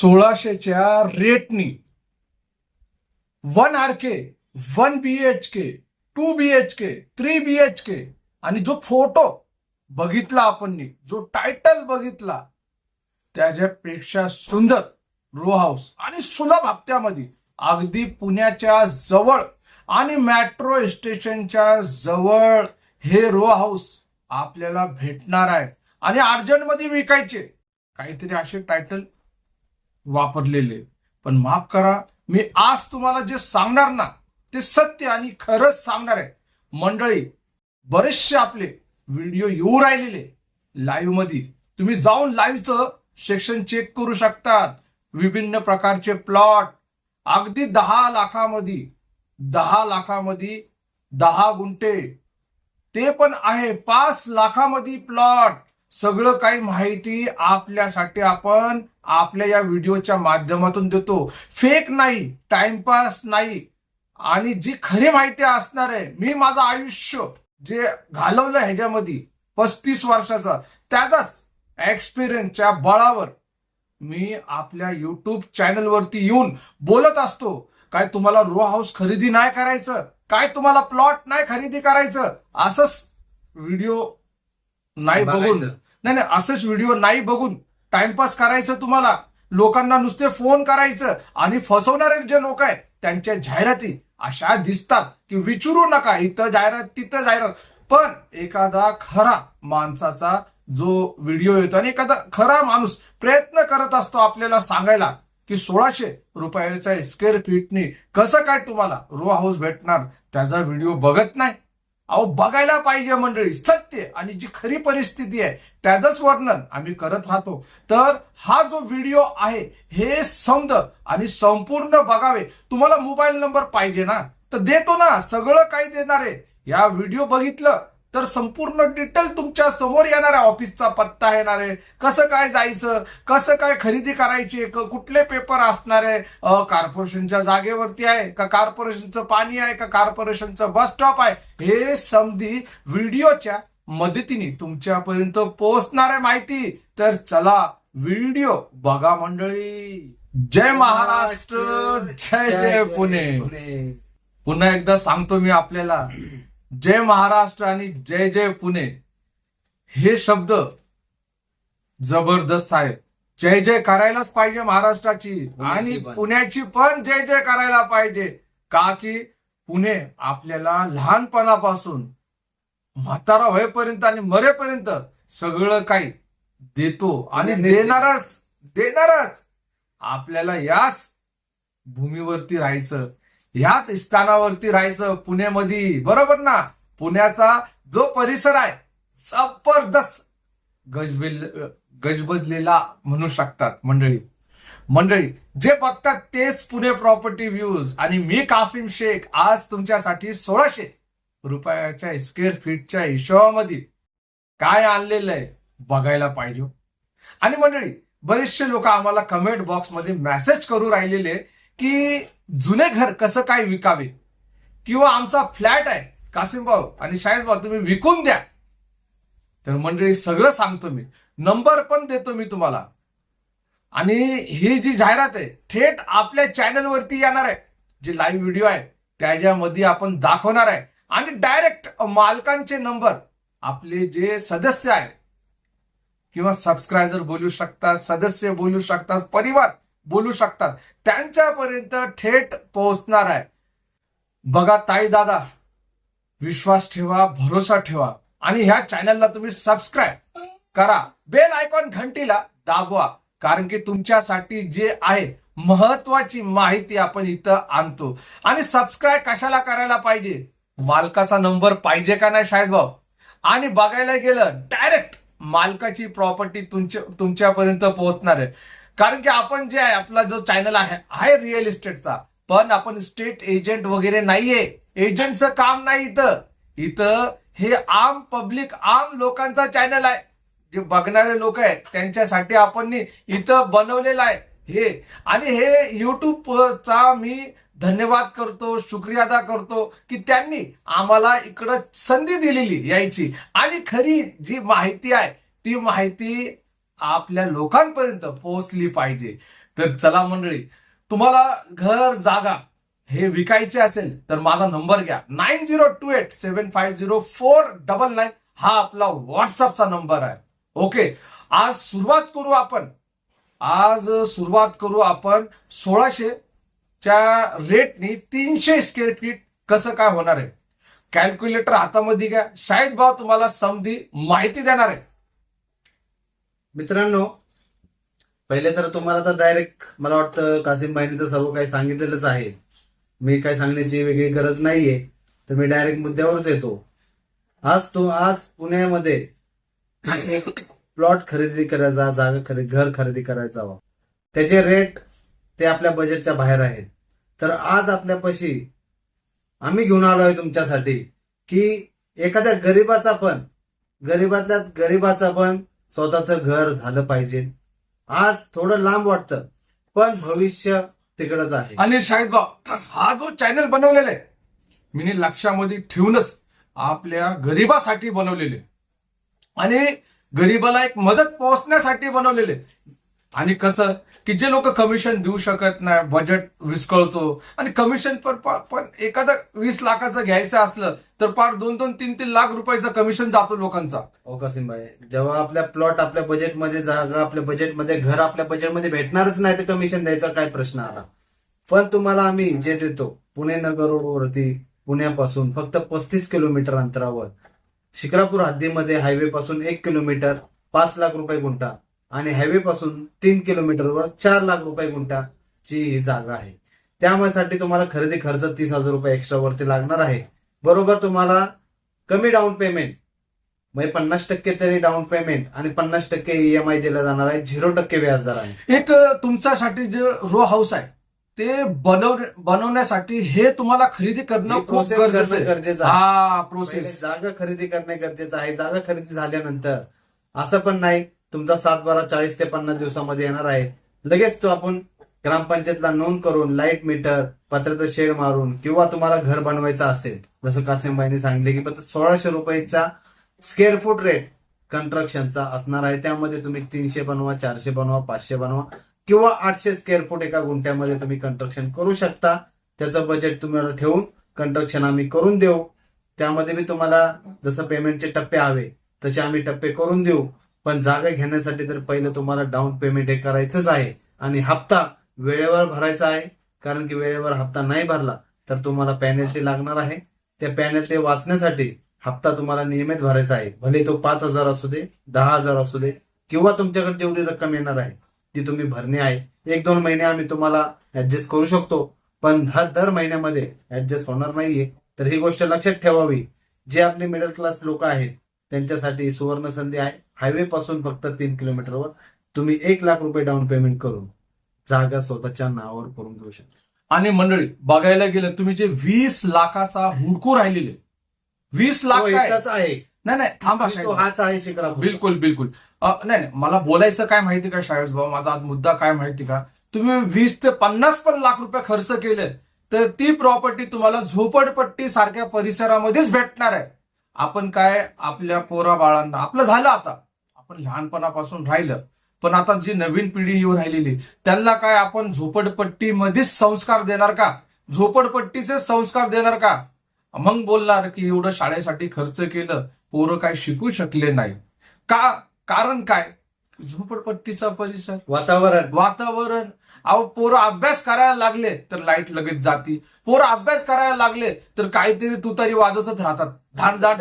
सोळाशेच्या रेटनी one R K one B H K two B H K three B H K आणि जो photo बघितला आपण जो title बघितला त्याच्यापेक्षा सुंदर रो हाऊस आणि सुलभ हप्त्यामध्ये अगदी पुण्याच्या जवळ आणि मेट्रो स्टेशनच्या जवळ हे रो हाऊस आपल्याला भेटणार आहे. आणि अर्जंटमध्ये विकायचे. काहीतरी असे टायटल वापरलेले. पण माफ करा मी आज तुम्हाला जे सांगणार ना ते सत्य आणि खरंच सांगणार आहे. मंडळी बरेचसे आपले व्हिडिओ येऊ राहिलेले लाईव्हमध्ये तुम्ही जाऊन लाईव्हचं सेक्शन चेक करू शकतात. विभिन्न प्रकारचे प्लॉट. अगदी दहा लाखामध्ये दहा लाखामध्ये दहा गुंठे. ते पण आहे पाच लाखामध्ये प्लॉट. सगळं काही माहिती आपल्यासाठी आपण आपल्या या व्हिडिओच्या माध्यमातून देतो. फेक नाही टाइमपास नाही. आणि जी खरी माहिती असणार आहे मी माझं आयुष्य जे घालवलं ह्याच्यामध्ये पस्तीस वर्षाचा त्याचाच एक्सपिरियन्सच्या बळावर मी आपल्या युट्यूब चॅनलवरती येऊन बोलत असतो. काय तुम्हाला रो हाऊस खरेदी नाही करायचं? काय तुम्हाला प्लॉट नाही खरेदी करायचं? असंच व्हिडिओ नाही बघून. नाही नाही असंच व्हिडिओ नाही बघून. टाइमपास करायचं तुम्हाला. लोकांना नुसते फोन करायचं आणि फसवणारे जे लोक आहेत त्यांच्या जाहिराती अशा दिसतात की विचारू नका. इथं जाहिरात तिथं जाहिरात. पण एखादा खरा माणसाचा जो व्हिडिओ येतो आणि एखादा खरा माणूस प्रयत्न करत असतो आपल्याला सांगायला की सोळाशे रुपयाच्या स्क्वेअर फीटनी कसं काय तुम्हाला रो हाऊस भेटणार? त्याचा व्हिडिओ बघत नाही. अहो बघायला पाहिजे मंडळी सत्य आणि जी खरी परिस्थिती आहे त्याचंच वर्णन आम्ही करत राहतो. तर हा जो व्हिडिओ आहे हे समज आणि संपूर्ण बघावे. तुम्हाला मोबाईल नंबर पाहिजे ना? तर देतो ना सगळं काही देणार आहे. या व्हिडिओ बघितलं तर संपूर्ण डिटेल तुमच्यासमोर येणार आहे. ऑफिसचा पत्ता येणार आहे. कसं काय जायचं? कसं काय खरेदी करायची कुठले पेपर असणार आहे? कॉर्पोरेशनच्या जागेवरती आहे का कॉर्पोरेशनचं पाणी आहे का कॉर्पोरेशनचं बस स्टॉप आहे? हे समधी व्हिडिओच्या मदतीने तुमच्यापर्यंत पोहोचणार आहे माहिती. तर चला व्हिडिओ बघा मंडळी. जय महाराष्ट्र. जय जय पुणे. पुन्हा एकदा सांगतो मी आपल्याला. जय महाराष्ट्र आणि जय जय पुणे हे शब्द जबरदस्त आहेत जय जय करायलाच पाहिजे महाराष्ट्राची आणि पण. पुण्याची पण जय जय करायला पाहिजे का की पुणे आपल्याला लहानपणापासून म्हातारा होईपर्यंत आणि मरेपर्यंत सगळं काही देतो आणि. देणारच देणारच आपल्याला याच भूमीवरती राहायचं ह्याच स्थानावरती राहायचं पुण्यामध्ये बरोबर ना? पुण्याचा जो परिसर आहे जबरदस्त गजबेल गजबजलेला म्हणू शकतात मंडळी. मंडळी जे बघतात तेच पुणे प्रॉपर्टी व्ह्यूज आणि मी कासिम शेख आज तुमच्यासाठी सोळाशे रुपयाच्या स्क्वेअर फीटच्या हिशोबामध्ये काय आणलेलं आहे बघायला पाहिजे. आणि मंडळी बरेचसे लोक आम्हाला कमेंट बॉक्समध्ये मेसेज करू राहिलेले की जुने घर कसं काय विकावे? किंवा आमचा फ्लॅट आहे कासिम भाऊ आणि शाहिद भाऊ तुम्ही विकून द्या. तर मंडळी सगळं सांगतो मी. नंबर पण देतो मी तुम्हाला. आणि ही जी जाहिरात आहे थेट आपल्या चॅनलवरती येणार आहे. जे लाईव्ह व्हिडिओ आहे त्याच्यामध्ये आपण दाखवणार आहे. आणि डायरेक्ट मालकांचे नंबर आपले जे सदस्य आहेत किंवा सबस्क्रायबर बोलू शकतात सदस्य बोलू शकतात परिवार. बोलू शकतात. त्यांच्यापर्यंत थेट पोहोचणार आहे. बघा ताई दादा विश्वास ठेवा भरोसा ठेवा आणि ह्या चॅनलला तुम्ही सबस्क्राईब करा. बेल आयकॉन घंटीला दाबवा कारण की तुमच्यासाठी जे आहे महत्वाची माहिती आपण इथं आणतो. आणि सबस्क्राईब कशाला करायला पाहिजे? मालकाचा नंबर पाहिजे का नाही शायद भाऊ? आणि बघायला गेलं डायरेक्ट मालकाची प्रॉपर्टी तुमच्या तुमच्यापर्यंत पोहोचणार आहे. कारण की आपण जे आहे आपला जो चॅनल आहे आहे रिअल इस्टेटचा पण आपण स्टेट एजंट वगैरे नाहीये. एजंटचं काम नाही इथं. इथं हे आम पब्लिक आम लोकांचा चॅनल आहे. जे बघणारे लोक आहेत त्यांच्यासाठी आपण इथं बनवलेलं आहे. हे. आणि हे युट्यूबचा मी धन्यवाद करतो शुक्रिया अदा करतो की त्यांनी आम्हाला इकडं संधी दिलेली यायची. आणि खरी जी माहिती आहे ती माहिती आपल्या लोकांपर्यंत पोहोचली पाहिजे. तर चला मंडळी तुम्हाला घर जागा हे विकायचे असेल तर माझा नंबर घ्या. Nine zero two eight seven five zero four double nine हा आपला व्हॉट्सअपचा नंबर आहे. ओके आज सुरुवात करू आपण. आज सुरुवात करू आपण सोळाशे च्या रेटनी तीनशे स्क्वेअर फीट कसं काय होणार आहे. कॅल्क्युलेटर हातामध्ये घ्या. शाहीद भाव तुम्हाला समधी माहिती देणार आहे. मित्रांनो पहिले तर तुम्हाला तर डायरेक्ट मला वाटतं कासिम भाईने तर सर्व काही सांगितलेलंच आहे. मी काय सांगण्याची वेगळी गरज नाहीये तर मी डायरेक्ट मुद्द्यावरच येतो. आज तो आज पुण्यामध्ये एक प्लॉट खरेदी करायचा जागा खरेदी घर खरेदी करायचा. हवा त्याचे रेट ते आपल्या बजेटच्या बाहेर आहेत. तर आज आपल्यापाशी आम्ही घेऊन आलो आहे तुमच्यासाठी की एखाद्या गरीबाचा पण गरीबातल्या गरीबाचा पण स्वतःचं घर झालं पाहिजे. आज थोडं लांब वाटतं पण भविष्य तिकडच आहे. आणि शाहिद हा जो चॅनल बनवलेला आहे मी लक्षामध्ये ठेवूनच आपल्या गरिबासाठी बनवलेले आणि गरिबाला एक मदत पोहोचण्यासाठी बनवलेले आणि कसं की जे लोक कमिशन देऊ शकत नाही बजेट विस्कळतो आणि कमिशन पण पण एखादं वीस लाखाचं घ्यायचं असलं तर पार दोन दोन तीन तीन लाख रुपयाचं कमिशन जातो लोकांचा. हो ओ कसिम भाई जेव्हा आपल्या प्लॉट आपल्या बजेटमध्ये जागा आपल्या बजेटमध्ये घर आपल्या बजेटमध्ये भेटणारच नाही तर कमिशन द्यायचा काय प्रश्न आला? पण तुम्हाला आम्ही जे देतो पुणे नगर रोडवरती पुण्यापासून फक्त पस्तीस किलोमीटर अंतरावर शिक्रापूर हद्दीमध्ये हायवे पासून एक किलोमीटर पाच लाख रुपये गुंठा आणि हायवे पासून तीन किलोमीटरवर चार लाख रुपये गुंठाची ही जागा आहे. त्यामुळे तुम्हाला खरेदी खर्च तीस हजार रुपये एक्स्ट्रा वरती लागणार आहे. बरोबर तुम्हाला कमी डाऊन पेमेंट म्हणजे पन्नास टक्के तरी डाऊन पेमेंट आणि पन्नास टक्के ईएमआय दिला जाणार आहे. झिरो टक्के व्याजदर आहे. एक तुमच्यासाठी जे रो हाऊस आहे ते बनव बनवण्यासाठी हे तुम्हाला खरेदी करणं प्रोसेस गरजेचं करणं आहे. गरजेचं आहे. पहिले प्रोसेस जागा खरेदी करणे गरजेचं आहे. जागा खरेदी झाल्यानंतर असं पण नाही तुमचा सात बारा चाळीस ते पन्नास दिवसामध्ये येणार आहे. लगेच तो आपण ग्रामपंचायतला नोंद करून लाइट मीटर पत्र्याचं शेड मारून किंवा तुम्हाला घर बनवायचं असेल जसं कासिमबाईंनी सांगितले की सोळाशे रुपयेचा स्क्वेअर फूट रेट कन्स्ट्रक्शनचा असणार आहे. त्यामध्ये तुम्ही तीनशे बनवा चारशे बनवा पाचशे बनवा किंवा आठशे स्क्वेअर फूट एका गुंठ्यामध्ये तुम्ही कन्स्ट्रक्शन करू शकता. त्याचं बजेट तुम्हाला ठेवून कन्स्ट्रक्शन आम्ही करून देऊ. त्यामध्ये मी तुम्हाला जसं पेमेंटचे टप्पे हवे तसे आम्ही टप्पे करून देऊ. पण जागा घेण्यासाठी तर पहिलं तुम्हाला डाऊन पेमेंट हे करायचंच आहे. आणि हप्ता वेळेवर भरायचा आहे. कारण की वेळेवर हप्ता नाही भरला तर तुम्हाला पॅनल्टी लागणार आहे. त्या पॅनल्टी वाचण्यासाठी हप्ता तुम्हाला नियमित भरायचा आहे. भले तो पाच हजार असू दे दहा हजार असू दे किंवा तुमच्याकडे जेवढी रक्कम येणार आहे ती तुम्ही भरणे आहे. एक दोन महिने आम्ही तुम्हाला ऍडजस्ट करू शकतो पण हर दर महिन्यामध्ये ऍडजस्ट होणार नाहीये. तर ही गोष्ट लक्षात ठेवावी. जे आपले मिडल क्लास लोक आहेत त्यांच्यासाठी सुवर्ण संधी आहे. हायवे पासून फक्त तीन किलोमीटरवर तुम्ही एक लाख रुपये डाऊन पेमेंट करून जागा स्वतःच्या नावावर करून घेऊ शकता. आणि मंडळी बघायला गेलं तुम्ही जे वीस लाखाचा हुडकू राहिलेले वीस लाख तो काय? एकच आहे. नाही नाही थांबा हाच आहे शिक्रापूर बिलकुल बिलकुल. नाही नाही मला बोलायचं काय माहिती का शाळेस भाऊ? माझा आज मुद्दा काय माहिती का? तुम्ही वीस ते पन्नास पण लाख रुपये खर्च केले तर ती प्रॉपर्टी तुम्हाला झोपडपट्टी सारख्या परिसरामध्येच भेटणार आहे. आपण काय? आपल्या पोरा बाळांना. आपलं झालं आता. आपण लहानपणापासून राहिलं पण आता जी नवीन पिढी येऊन राहिलेली त्यांना काय आपण झोपडपट्टीमध्येच संस्कार देणार का? झोपडपट्टीचे संस्कार देणार का? मग बोलणार की एवढं शाळेसाठी खर्च केलं पोरं काय शिकू शकले नाही. का कारण काय? झोपडपट्टीचा परिसर. वातावरण. वातावरण. अहो पोरं अभ्यास करायला लागले तर लाइट लगेच जाती. पोरं अभ्यास करायला लागले तर काहीतरी तुतारी वाजवतच राहतात. धान धान.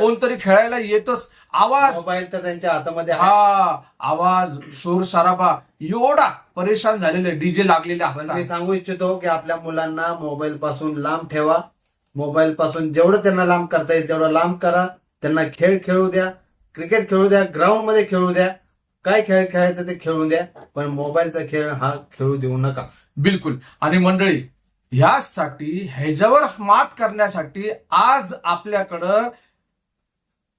कोणतरी खेळायला येतच. आवाज. मोबाईल तर त्यांच्या हातामध्ये हा आवाज शोर सराबा एवढा परेशान झालेले डीजे लागलेले पण मी असतात सांगू इच्छितो की आपल्या मुलांना मोबाईल पासून लांब ठेवा. मोबाईल पासून जेवढं त्यांना लांब करता येईल तेवढं लांब करा. त्यांना खेळ खेळू द्या. क्रिकेट खेळू द्या. ग्राउंडमध्ये खेळू द्या. काय खेळ खेळायचं ते खेळू द्या पण मोबाईलचा खेळ हा खेळू देऊ नका. बिलकुल. आणि मंडळी ह्यासाठी ह्याच्यावर मात करण्यासाठी आज आपल्याकडं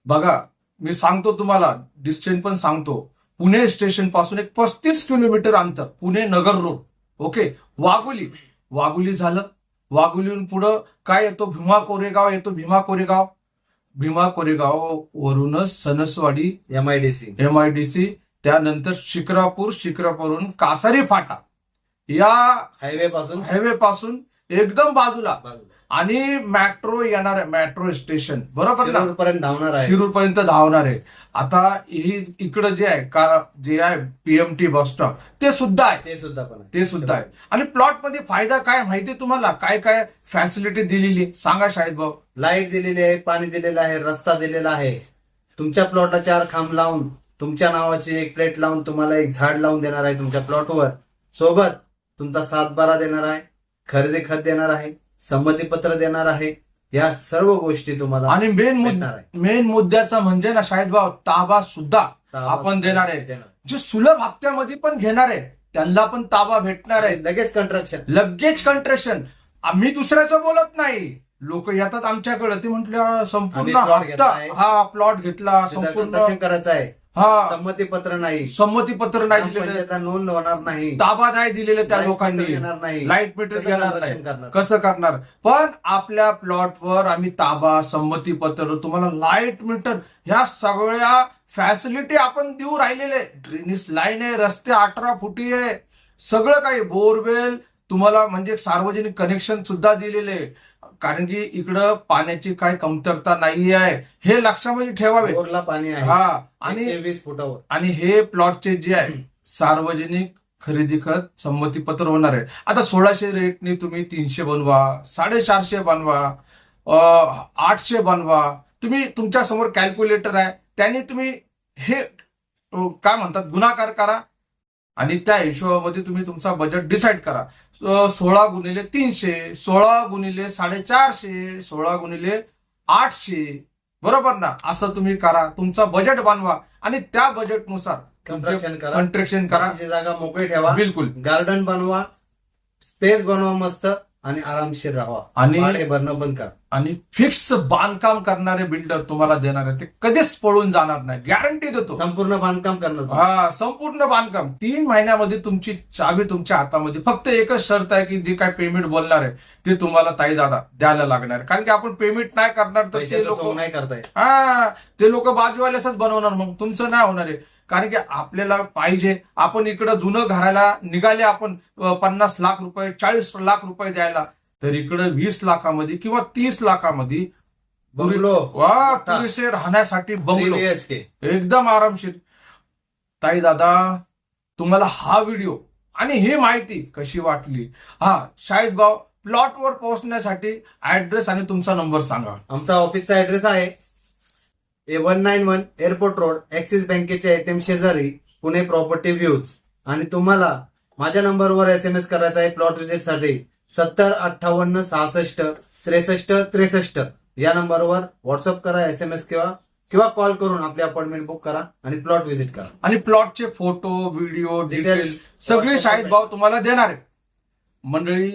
बघा मी सांगतो तुम्हाला डिस्टन्स पण सांगतो. पुणे स्टेशनपासून एक पस्तीस किलोमीटर अंतर पुणे नगर रोड ओके वाघोली. वाघोली झालं. वाघोलीहून पुढं काय येतो? भीमा कोरेगाव येतो. भीमा कोरेगाव. भीमा कोरेगाव वरूनच Sanaswadi MIDC M I D C त्यानंतर शिक्रापूर शिक्रापूरहून कासारी फाटा. या हायवे पासून हायवे पासून एकदम बाजूला. आणि मेट्रो येणार आहे मेट्रो स्टेशन बरोबर ना? शिरूर पर्यंत धावणार आहे. शिरूर पर्यंत धावणार आहे. आता ही इकडं जे आहे का जे आहे पीएमटी बस स्टॉप ते सुद्धा आहे. ते सुद्धा पण ते सुद्धा आहे. आणि प्लॉटमध्ये फायदा काय माहिती तुम्हाला? काय काय फॅसिलिटी दिलेली? सांगा शाहिद भाऊ. लाइट दिलेली आहे पाणी दिलेलं आहे रस्ता दिलेला आहे. तुमच्या प्लॉटला चार खांब लावून तुमच्या नावाची एक प्लेट लावून तुम्हाला एक झाड लावून देणार आहे तुमच्या प्लॉटवर सोबत तुमचा सातबारा देणार आहे खरेदी खत देणार आहे संमतीपत्र देणार आहे या सर्व गोष्टी तुम्हाला आणि मेन आहे. मेन मुद्द्याचा म्हणजे ना शाहिद भाऊ ताबा सुद्धा आपण देणार आहे. जे सुलभ हप्त्यामध्ये पण घेणार आहे त्यांना पण ताबा भेटणार आहे. लगेच कंस्ट्रक्शन लगेच कंट्रेक्शन आम्ही दुसऱ्याचं बोलत नाही. लोक येतात आमच्याकडे. ते म्हटलं संपूर्ण. हा प्लॉट घेतला संपूर्ण करायचं आहे. हा. संमतीपत्र नाही. संमतीपत्र नाही दिलेलं. ग्रामपंचायतला नोंद होणार नाही. ताबा नाही दिलेले त्या Light लोकांनी. येणार नाही. लाइट मीटर कसं घेणार नाही. करणार? कसं करणार? पण आपल्या प्लॉटवर आम्ही ताबा संमतीपत्र तुम्हाला लाइट मीटर ह्या सगळ्या फॅसिलिटी आपण देऊ राहिलेले ड्रेनेज लाईन आहे रस्ते अठरा फुटी आहे. सगळं काही बोरवेल तुम्हाला म्हणजे सार्वजनिक कनेक्शन सुद्धा दिलेले आहे. कारण की इकडं पाण्याची काही कमतरता नाही आहे. हे लक्षामध्ये ठेवावे. बोरला पाणी आहे. हा आणि एकशे वीस फुटावर. आणि हे प्लॉटचे जे आहे सार्वजनिक खरेदी खत संमतीपत्र होणार आहे. आता सोळाशे रेटने तुम्ही तीनशे बनवा साडेचारशे बनवा अं, आठशे बनवा. तुम्ही तुमच्यासमोर कॅल्क्युलेटर आहे. त्याने तुम्ही हे अं, काय म्हणतात गुणाकार करा. आणि त्या हिशोबामध्ये तुम्ही तुमचा बजेट डिसाईड करा. सोळा गुणिले तीनशे सोळा गुणिले साडेचारशे सोळा गुणिले आठशे. बरोबर ना? असं तुम्ही करा. तुमचा बजेट बनवा. आणि त्या बजेटनुसार कंस्ट्रक्शन करा. जागा मोकळी ठेवा. बिलकुल. गार्डन बनवा. स्पेस बनवा मस्त. आणि आरामशीर राहा. आणि भाडे भरणं बंद करा. आणि फिक्स बांधकाम करणारे बिल्डर तुम्हाला देणार आहे ते कधीच पळून जाणार नाही. गॅरंटी देतो. संपूर्ण बांधकाम करणार. हा संपूर्ण बांधकाम. तीन महिन्यामध्ये तुमची चावी तुमच्या हातामध्ये. फक्त एकच शर्त आहे की जे काय पेमेंट बोलणार आहे ते तुम्हाला ताई दादा द्यायला लागणार. कारण की आपण पेमेंट नाही करणार तर ते लोक नाही करताय हा ते लोक बाजूवाल्याच बनवणार. मग तुमचं नाही होणार आहे. कारण की आपल्याला पाहिजे. आपण इकडं जुनं घराला निघाले आपण पन्नास लाख रुपये चाळीस लाख रुपये द्यायला. तर इकडं वीस लाखामध्ये किंवा तीस लाखामध्ये बंगलो. वा. पुरेसे राहण्यासाठी बंगलो. एकदम आरामशीर. ताई दादा तुम्हाला हा व्हिडिओ आणि ही माहिती कशी वाटली? हा शाहिद भाऊ प्लॉटवर पोहोचण्यासाठी ऍड्रेस आणि तुमचा नंबर सांगा. आमचा ऑफिसचा ऍड्रेस आहे. A one nine one airport road Axis बँकेच्या एटीएम शेजारी पुणे प्रॉपर्टी व्ह्यूज आणि तुम्हाला माझ्या नंबरवर एस एम एस करायचा आहे प्लॉट व्हिजिटसाठी. सत्तर अठ्ठावन्न सहासष्ट त्रेसष्ट त्रेसष्ट. या नंबरवर व्हॉट्सअप करा एस एम एस किंवा किंवा कॉल करून आपली अपॉइंटमेंट बुक करा आणि प्लॉट व्हिजिट करा. आणि प्लॉटचे फोटो व्हिडिओ डिटेल. सगळे शाहिद भाऊ तुम्हाला देणार आहे. मंडळी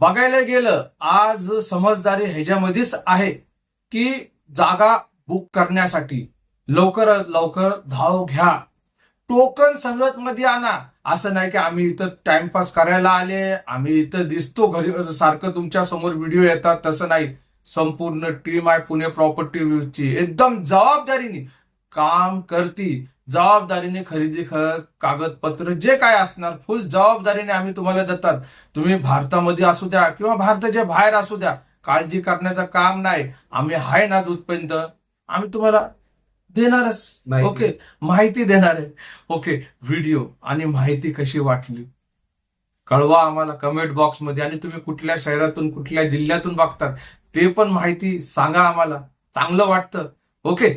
बघायला गेलं आज समजदारी ह्याच्यामध्येच आहे की जागा बुक करण्यासाठी. लवकरात लवकर धाव घ्या. टोकन संगत मध्ये आणा. असं नाही की आम्ही इथं टाइमपास करायला आले आम्ही इथं दिसतो घरी सारखं तुमच्यासमोर व्हिडिओ येतात तसं नाही. संपूर्ण टीम आहे पुणे प्रॉपर्टी ची. एकदम जबाबदारीने काम करती. जबाबदारीने खरेदी खत कागदपत्र जे काय असणार फुल जबाबदारीने आम्ही तुम्हाला देतात. तुम्ही भारतामध्ये असू द्या किंवा भारताच्या बाहेर असू द्या. काळजी करण्याचं काम नाही. आम्ही आहे ना दूधपर्यंत आम्ही तुम्हाला देणारच. ओके? माहिती देणार आहे. ओके व्हिडिओ आणि माहिती कशी वाटली? कळवा आम्हाला कमेंट बॉक्समध्ये आणि तुम्ही कुठल्या शहरातून कुठल्या जिल्ह्यातून बघतात ते पण माहिती सांगा आम्हाला. चांगलं वाटतं. ओके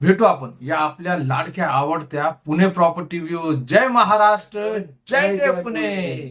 भेटू आपण. या आपल्या लाडक्या आवडत्या पुणे प्रॉपर्टी व्ह्यू जय महाराष्ट्र जय जय पुणे.